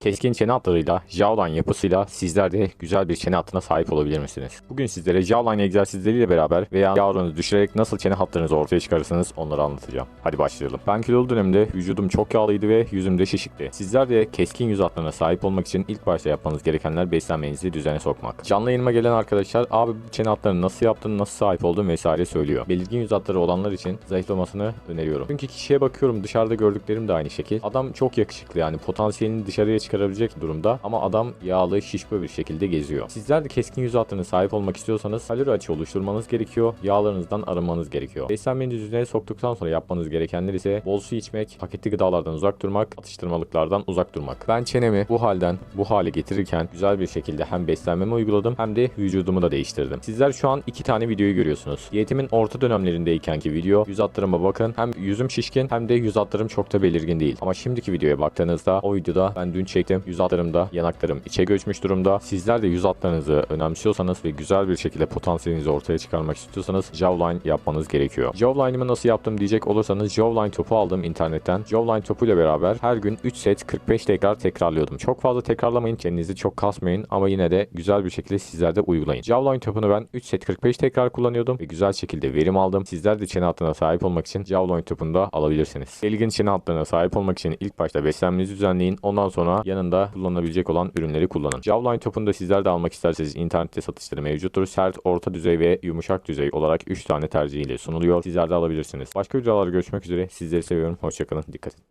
Keskin çene hatlarıyla, jawline yapısıyla sizler de güzel bir çene hattına sahip olabilir misiniz? Bugün sizlere jawline egzersizleriyle beraber veya yavrunuzu düşürerek nasıl çene hatlarınızı ortaya çıkarırsınız onları anlatacağım. Hadi başlayalım. Ben kilolu dönemde vücudum çok yağlıydı ve yüzüm de şişikti. Sizler de keskin yüz hatlarına sahip olmak için ilk başta yapmanız gerekenler beslenmenizi düzene sokmak. Canlı yayınıma gelen arkadaşlar abi bu çene hatlarını nasıl yaptın, nasıl sahip oldun vesaire söylüyor. Belirgin yüz hatları olanlar için zayıflamasını öneriyorum. Çünkü kişiye bakıyorum dışarıda gördüklerim de aynı şekil. Adam çok yakışıklı yani potansiyelini dışarıya çıkarabilecek durumda ama adam yağlı şişko bir şekilde geziyor. Sizler de keskin yüz hatlarına sahip olmak istiyorsanız kalori açığı oluşturmanız gerekiyor. Yağlarınızdan arınmanız gerekiyor. Beslenmenizi düzene soktuktan sonra yapmanız gerekenler ise bol su içmek, paketli gıdalardan uzak durmak, atıştırmalıklardan uzak durmak. Ben çenemi bu halden bu hale getirirken güzel bir şekilde hem beslenmemi uyguladım hem de vücudumu da değiştirdim. Sizler şu an iki tane videoyu görüyorsunuz. Diyetimin orta dönemlerindeykenki video yüz hatlarıma bakın. Hem yüzüm şişkin hem de yüz hatlarım çok da belirgin değil. Ama şimdiki videoya baktığınızda o videoda ben dün çektim. Yüz hatlarımda yanaklarım içe göçmüş durumda. Sizler de yüz hatlarınızı önemsiyorsanız ve güzel bir şekilde potansiyelinizi ortaya çıkarmak istiyorsanız jawline yapmanız gerekiyor. Jawline'ımı nasıl yaptım diyecek olursanız jawline topu aldım internetten. Jawline topuyla beraber her gün 3 set 45 tekrar tekrarlıyordum. Çok fazla tekrarlamayın. Kendinizi çok kasmayın ama yine de güzel bir şekilde sizler de uygulayın. Jawline topunu ben 3 set 45 tekrar kullanıyordum ve güzel şekilde verim aldım. Sizler de çene hattına sahip olmak için Jawline topunu da alabilirsiniz. Belirgin çene hatlarına sahip olmak için ilk başta beslenmenizi düzenleyin. Ondan sonra yanında kullanılabilecek olan ürünleri kullanın. Jawline topunu da sizler de almak isterseniz internette satışları mevcuttur. Sert, orta düzey ve yumuşak düzey olarak 3 tane tercihiyle sunuluyor. Sizler de alabilirsiniz. Başka videolarda görüşmek üzere. Sizleri seviyorum. Hoşçakalın. Dikkat edin.